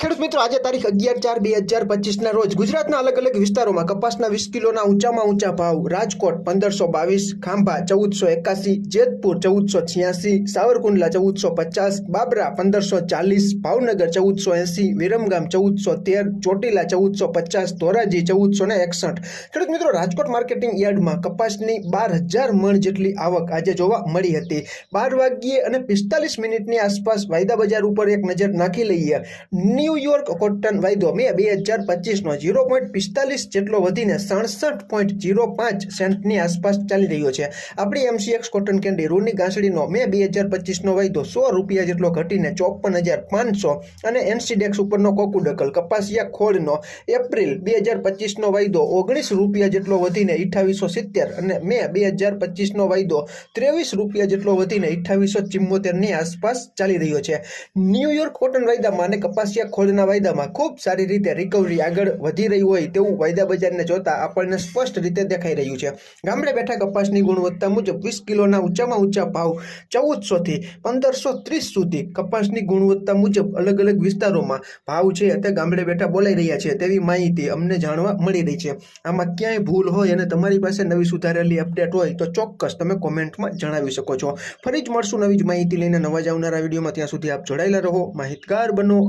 ખેડૂત મિત્રો, આજે તારીખ અગિયાર ચાર બે હજાર પચીસના રોજ ગુજરાતના અલગ અલગ વિસ્તારોમાં કપાસના વીસ કિલોના ઊંચામાં ઊંચા ભાવ. રાજકોટ પંદરસો બાવીસ, ખાંભા ચૌદસો એકાસી, જેતપુર ચૌદસો છ્યાસી, સાવરકુંડલા ચૌદસો પચાસ, બાબરા પંદરસો ચાલીસ, ભાવનગર ચૌદસો એંસી, વિરમગામ ચૌદસો તેર, ચોટીલા ચૌદસો પચાસ, ધોરાજી ચૌદસો ને એકસઠ. ખેડૂત મિત્રો, રાજકોટ માર્કેટિંગ યાર્ડમાં કપાસની બાર હજાર મણ જેટલી આવક આજે જોવા મળી હતી. બાર વાગ્યે અને પિસ્તાલીસ મિનિટની આસપાસ વાયદા બજાર ઉપર એક નજર નાખી લઈએ. ન્યુયોર્ક કોટન વાયદો મે બે હજાર પચીસનો ઝીરો પોઈન્ટ પિસ્તાલીસ જેટલો વધીને સડસઠ પોઈન્ટ ઝીરો પાંચ સેન્ટની આસપાસ ચાલી રહ્યો છે. આપણી એમસીએક્સ કોટન કેન્ડી રૂની ગાંસડીનો મે બે હજાર પચીસનો વાયદો સો રૂપિયા જેટલો ઘટીને ચોપન હજાર પાંચસો અને એનસીડેક્સ ઉપરનો કોકુડકલ કપાસિયા ખોળનો એપ્રિલ બે હજાર પચીસનો વાયદો ઓગણીસ રૂપિયા જેટલો વધીને અઠ્ઠાવીસો સિત્તેર અને મે બે હજાર પચીસનો વાયદો ત્રેવીસ રૂપિયા જેટલો વધીને અઠ્ઠાવીસો ચિમ્મોતેરની આસપાસ ચાલી રહ્યો છે. ન્યુયોર્ક કોટન વાયદામાં અને કપાસિયા ખોળના વાયદામાં ખૂબ સારી રીતે રિકવરી આગળ વધી રહી હોય તેવું વાયદા બજારને જોતા આપણને સ્પષ્ટ રીતે દેખાઈ રહ્યું છે. ગામડે બેઠા કપાસની ગુણવત્તા મુજબ વીસ કિલોના ઊંચામાં ઊંચા ભાવ ચૌદસોથી પંદરસો ત્રીસ સુધી. કપાસની ગુણવત્તા મુજબ અલગ અલગ વિસ્તારોમાં ભાવ છે તે ગામડે બેઠા બોલાઈ રહ્યા છે તેવી માહિતી અમને જાણવા મળી રહી છે. આમાં ક્યાંય ભૂલ હોય અને તમારી પાસે નવી સુધારેલી અપડેટ હોય તો ચોક્કસ તમે કોમેન્ટમાં જણાવી શકો છો. ફરી જ મળશું નવી જ માહિતી લઈને નવા જ આવનારા વિડીયોમાં. ત્યાં સુધી આપ જોડાયેલા રહો. માહિતગાર બનો.